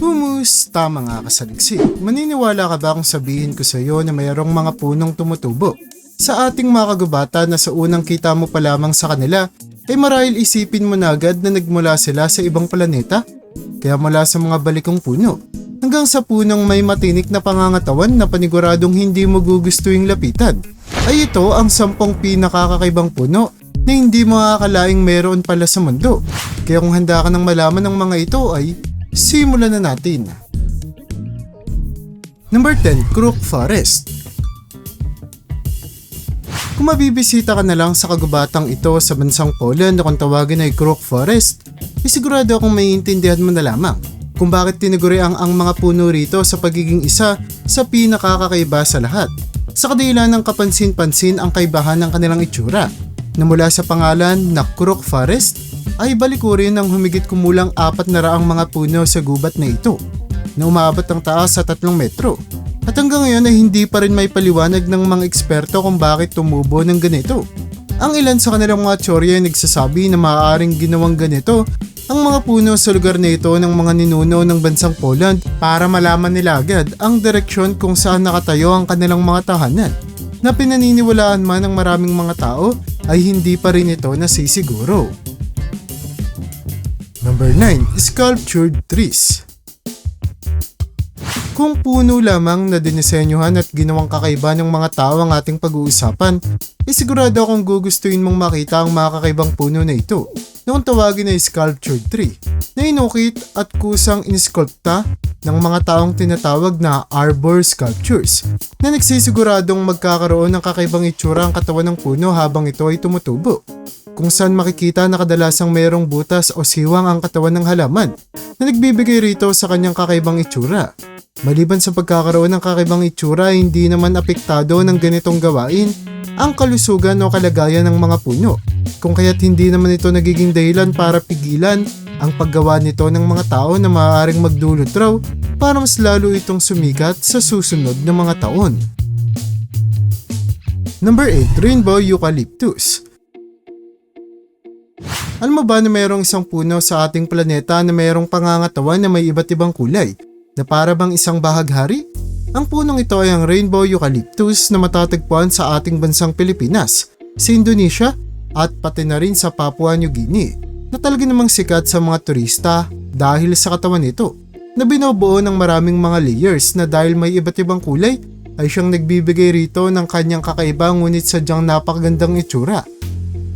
Kumusta mga kasaliksik? Maniniwala ka ba kung sabihin ko sa iyo na mayroong mga punong tumutubo? Sa ating mga kagubatan na sa unang kita mo pa lamang sa kanila, ay marahil isipin mo na agad na nagmula sila sa ibang planeta? Kaya mula sa mga balikong puno, hanggang sa punong may matinik na pangangatawan na paniguradong hindi mo gugustuing lapitan, ay ito ang sampung pinakakakaibang puno na hindi mo akalaing meron pala sa mundo. Kaya kung handa ka nang malaman ng mga ito ay simulan na natin. Number 10, Crook Forest. Kung mabibisita ka na lang sa kagubatang ito sa bansang Poland na kung tawagin ay Crook Forest, ay sigurado akong maiintindihan mo na lamang kung bakit tinuguri ang mga puno rito sa pagiging isa sa pinakakakaiba sa lahat. Sa kadahilan ng kapansin-pansin ang kaibahan ng kanilang itsura na mula sa pangalan na Crook Forest ay balikurin ng humigit kumulang apat na raang mga puno sa gubat na ito na umabot ang taas sa tatlong metro. At hanggang ngayon ay hindi pa rin may paliwanag ng mga eksperto kung bakit tumubo ng ganito. Ang ilan sa kanilang mga teorya ay nagsasabi na maaaring ginawang ganito ang mga puno sa lugar na ito ng mga ninuno ng bansang Poland para malaman nila agad ang direksyon kung saan nakatayo ang kanilang mga tahanan. Na pinaniniwalaan man ng maraming mga tao ay hindi pa rin ito nasisiguro. Number 9. Sculptured Trees Kung puno lamang na dinisenyohan at ginawang kakaiba ng mga tao ang ating pag-uusapan, ay sigurado akong gugustuhin mong makita ang mga kakaibang puno na ito na kung tawagin ay sculptured tree na inukit at kusang iniskulpta ng mga taong tinatawag na arbor sculptures na nagsisiguradong magkakaroon ng kakaibang itsura ang katawan ng puno habang ito ay tumutubo kung saan makikita na kadalasang mayroong butas o siwang ang katawan ng halaman na nagbibigay rito sa kanyang kakaibang itsura. Maliban sa pagkakaroon ng kakaibang itsura, hindi naman apektado ng ganitong gawain ang kalusugan o kalagayan ng mga puno. Kung kaya't hindi naman ito nagiging dahilan para pigilan ang paggawa nito ng mga tao na maaaring magdulot raw para mas lalo itong sumikat sa susunod na mga taon. Number 8. Rainbow Eucalyptus alam mo ba na mayroong isang puno sa ating planeta na mayroong pangangatawan na may iba't ibang kulay na para bang isang bahaghari? Ang punong ito ay ang Rainbow Eucalyptus na matatagpuan sa ating bansang Pilipinas, sa Indonesia at pati na rin sa Papua New Guinea na talaga namang sikat sa mga turista dahil sa katawan nito na binubuo ng maraming mga layers na dahil may iba't ibang kulay ay siyang nagbibigay rito ng kanyang kakaiba ngunit sadyang napakagandang itsura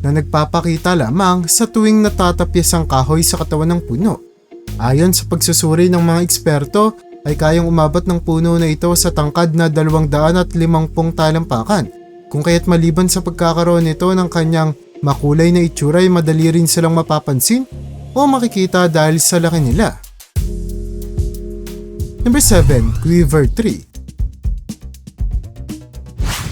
na nagpapakita lamang sa tuwing natatapyas ang kahoy sa katawan ng puno. Ayon sa pagsusuri ng mga eksperto, ay kayang umabot ng puno na ito sa tangkad na 250 talampakan. Kung kaya't maliban sa pagkakaroon nito ng kanyang makulay na itsura ay madali rin silang mapapansin o makikita dahil sa laki nila. Number 7. Quiver Tree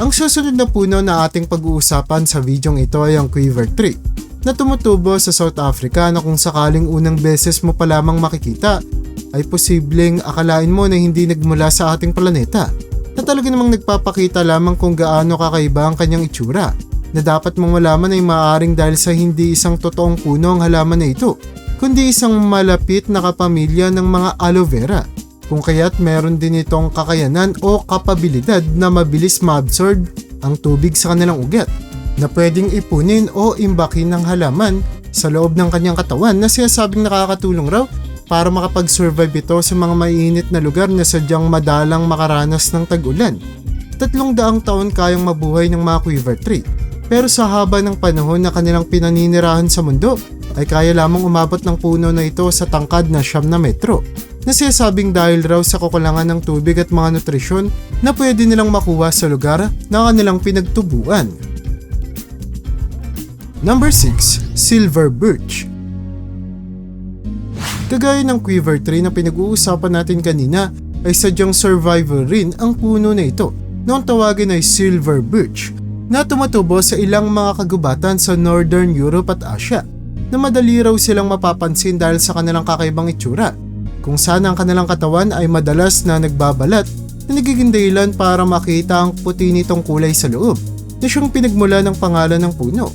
ang susunod na puno na ating pag-uusapan sa videong ito ay ang quiver tree na tumutubo sa South Africa na kung sakaling unang beses mo pa lamang makikita ay posibleng akalain mo na hindi nagmula sa ating planeta na talaga namang nagpapakita lamang kung gaano kakaiba ang kanyang itsura na dapat mong malaman ay maaaring dahil sa hindi isang totoong puno ang halaman na ito kundi isang malapit na kapamilya ng mga aloe vera kung kaya't meron din itong kakayanan o kapabilidad na mabilis ma-absorb ang tubig sa kanilang ugat na pwedeng ipunin o imbakin ng halaman sa loob ng kanyang katawan na sinasabing nakakatulong raw para makapag-survive ito sa mga mainit na lugar na sadyang madalang makaranas ng tag-ulan. Tatlong daang taon kayang mabuhay ng mga quiver tree pero sa haba ng panahon na kanilang pinaninirahan sa mundo ay kaya lamang umabot ng puno na ito sa tangkad na siyam na metro na sinasabing dahil raw sa kakulangan ng tubig at mga nutrisyon na pwede nilang makuha sa lugar na kanilang pinagtubuan. Number 6. Silver Birch Kagaya ng quiver tree na pinag-uusapan natin kanina ay sadyang survivor rin ang puno na ito noong tawagin ay silver birch na tumatubo sa ilang mga kagubatan sa Northern Europe at Asia na madali raw silang mapapansin dahil sa kanilang kakaibang itsura kung saan ang kanilang katawan ay madalas na nagbabalat na nagiging dahilan para makita ang puti nitong kulay sa loob na siyang pinagmula ng pangalan ng puno.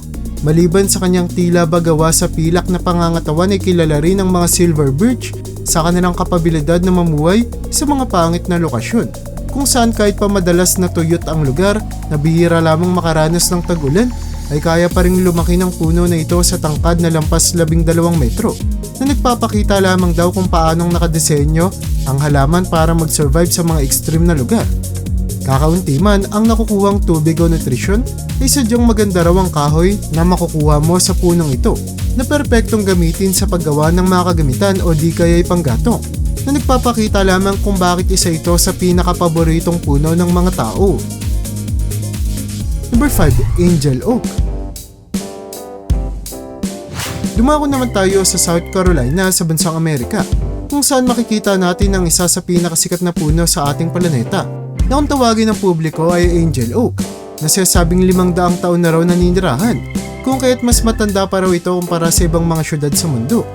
Maliban sa kanyang tila bagawa sa pilak na pangangatawan ay kilala rin ng mga silver birch sa kanilang kapabilidad na mamuhay sa mga pangit na lokasyon kung saan kahit pa madalas na tuyot ang lugar na bihira lamang makaranas ng tagulan ay kaya pa rin lumaki ng puno na ito sa tangkad na lampas 12 metro na nagpapakita lamang daw kung paanong nakadesenyo ang halaman para mag-survive sa mga extreme na lugar. Kakaunti man ang nakukuhang tubig o nutrisyon ay sadyang maganda raw ang kahoy na makukuha mo sa punong ito na perpektong gamitin sa paggawa ng mga kagamitan o di kaya'y panggatong na nagpapakita lamang kung bakit isa ito sa pinakapaboritong puno ng mga tao. Number 5, Angel Oak. Dumako naman tayo sa South Carolina sa bansang Amerika kung saan makikita natin ang isa sa pinakasikat na puno sa ating planeta na kung tawagin ng publiko ay Angel Oak na sinasabing limang daang taon na raw naninirahan kung kaya't mas matanda pa raw ito kumpara sa ibang mga syudad sa mundo.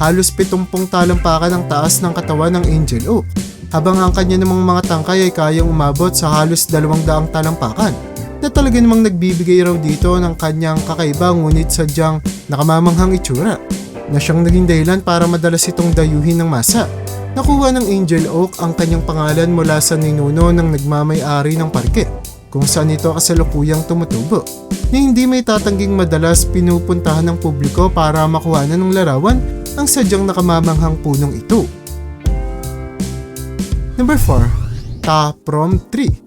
Halos pitumpong talampakan ang taas ng katawan ng Angel Oak habang ang kanya namang mga tangkay ay kayang umabot sa halos dalawang daang talampakan na talaga namang nagbibigay raw dito ng kanyang kakaiba ngunit sadyang nakamamanghang itsura na siyang naging dahilan para madalas itong dayuhin ng masa. Nakuha ng Angel Oak ang kanyang pangalan mula sa ninuno ng nagmamay-ari ng parke kung saan ito kasalukuyang tumutubo na hindi may tatangging madalas pinupuntahan ng publiko para makuha na ng larawan ang sadyang nakamamanghang punong ito. Number 4. Taprom Tree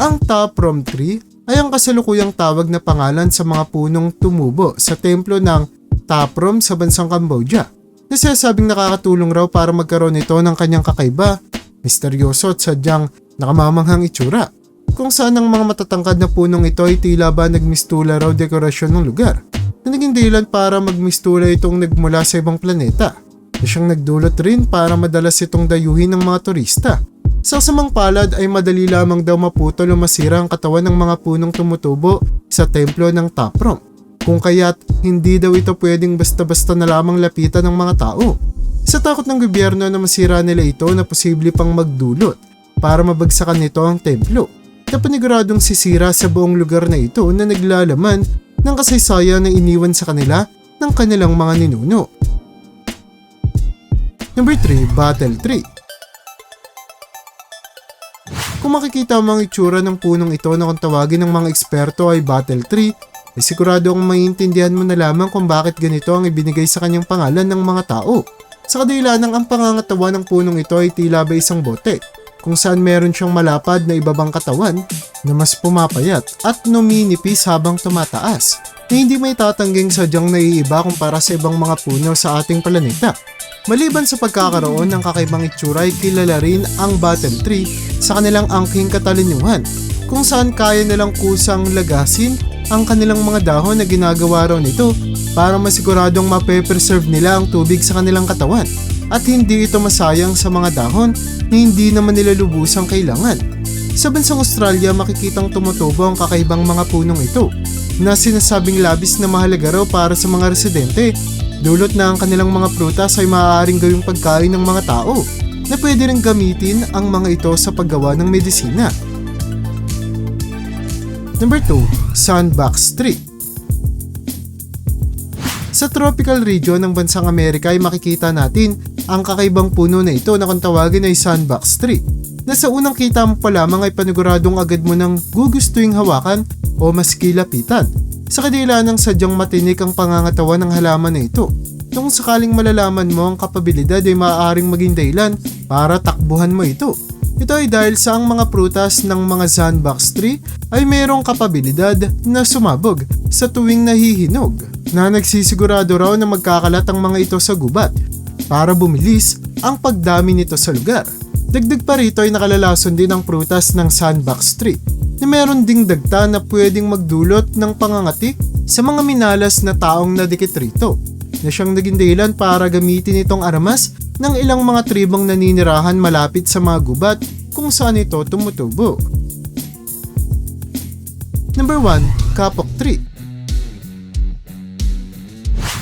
ang Taprom Tree ay ang kasalukuyang tawag na pangalan sa mga punong tumubo sa templo ng Taprom sa bansang Cambodia. Na sinasabing nakakatulong raw para magkaroon ito ng kanyang kakaiba, misteryoso at sadyang nakamamanghang itsura. Kung saan ang mga matatangkad na punong ito ay tila ba nagmistula raw dekorasyon ng lugar na naging dahilan para magmistula itong nagmula sa ibang planeta. Na siyang nagdulot rin para madalas itong dayuhin ng mga turista sa kasamang palad ay madali lamang daw maputol o masira ang katawan ng mga punong tumutubo sa templo ng Taprom. Kung kaya't hindi daw ito pwedeng basta-basta na lamang lapitan ng mga tao. Sa takot ng gobyerno na masira nila ito na posible pang magdulot para mabagsakan nito ang templo. Na paniguradong sisira sa buong lugar na ito na naglalaman ng kasaysayan na iniwan sa kanila ng kanilang mga ninuno. Number 3, Battle Tree. Kung makikita mo ang itsura ng punong ito na kung tawagin ng mga eksperto ay battle tree, ay sigurado kong maiintindihan mo na lamang kung bakit ganito ang ibinigay sa kanyang pangalan ng mga tao. Sa kadahilanang ang pangangatawan ng punong ito ay tila ba isang bote, kung saan meron siyang malapad na ibabang katawan na mas pumapayat at numinipis habang tumataas na hindi may tatangging sadyang naiiba kumpara sa ibang mga puno sa ating planeta. Maliban sa pagkakaroon ng kakaibang itsura ay kilala rin ang battle tree sa kanilang angking katalinuhan kung saan kaya nilang kusang lagasin ang kanilang mga dahon na ginagawa raw nito para masiguradong mape-preserve nila ang tubig sa kanilang katawan at hindi ito masayang sa mga dahon na hindi naman nila lubusang kailangan. Sa bansang Australia makikitang tumutubo ang kakaibang mga punong ito na sinasabing labis na mahalaga raw para sa mga residente Dulot na ang kanilang mga prutas ay maaaring gawing pagkain ng mga tao na pwede rin gamitin ang mga ito sa paggawa ng medisina. Number 2, Sandbox Tree. Sa tropical region ng bansang Amerika ay makikita natin ang kakaibang puno na ito na kung tawagin ay sandbox tree na sa unang kita mo pa lamang ay paniguradong agad mo ng gugustuing hawakan o maski lapitan sa kadila ng sadyang matinik ang pangangatawan ng halaman na ito. Nung sakaling malalaman mo ang kapabilidad ay maaaring maging dahilan para takbuhan mo ito. Ito ay dahil sa ang mga prutas ng mga sandbox tree ay mayroong kapabilidad na sumabog sa tuwing nahihinog na nagsisigurado raw na magkakalat ang mga ito sa gubat para bumilis ang pagdami nito sa lugar. Dagdag pa rito ay nakalalason din ang prutas ng sandbox tree na meron ding dagta na pwedeng magdulot ng pangangati sa mga minalas na taong nadikit rito na siyang naging dahilan para gamitin itong aramas ng ilang mga tribong naninirahan malapit sa mga gubat kung saan ito tumutubo. Number 1, Kapok Tree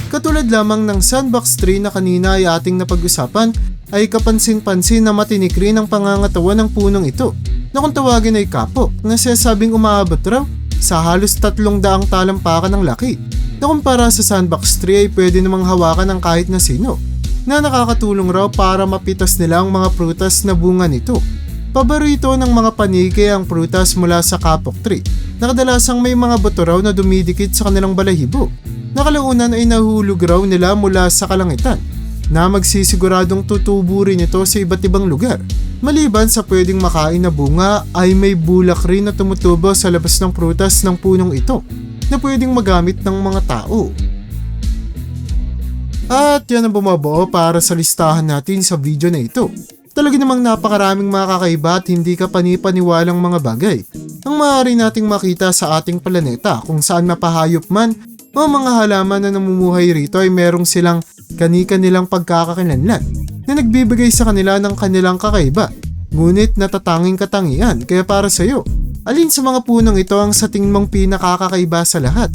Katulad lamang ng sandbox tree na kanina ay ating napag-usapan, ay kapansin-pansin na matinik rin ang pangangatawan ng punong ito na kung tawagin ay kapo na sinasabing umaabot raw sa halos tatlong daang talampakan ng laki na kumpara sa sandbox tree ay pwede namang hawakan ng kahit na sino na nakakatulong raw para mapitas nila ang mga prutas na bunga nito. Paborito ng mga paniki ang prutas mula sa kapok tree na kadalasang may mga buto raw na dumidikit sa kanilang balahibo. Nakalaunan ay nahulog raw nila mula sa kalangitan na magsisiguradong tutubo rin ito sa iba't ibang lugar. Maliban sa pwedeng makain na bunga ay may bulak rin na tumutubo sa labas ng prutas ng punong ito na pwedeng magamit ng mga tao. At yan ang bumabuo para sa listahan natin sa video na ito. Talaga namang napakaraming mga kakaiba at hindi ka panipaniwalang mga bagay ang maaari nating makita sa ating planeta kung saan mapahayop man o mga halaman na namumuhay rito ay merong silang kani-kanilang pagkakakilanlan na nagbibigay sa kanila ng kanilang kakaiba ngunit natatanging katangian kaya para sa iyo alin sa mga punong ito ang sa tingin mong pinakakakaiba sa lahat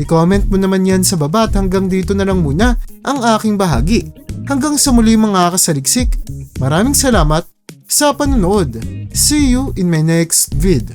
I-comment mo naman yan sa baba at hanggang dito na lang muna ang aking bahagi. Hanggang sa muli mga kasaliksik, maraming salamat sa panonood. See you in my next vid.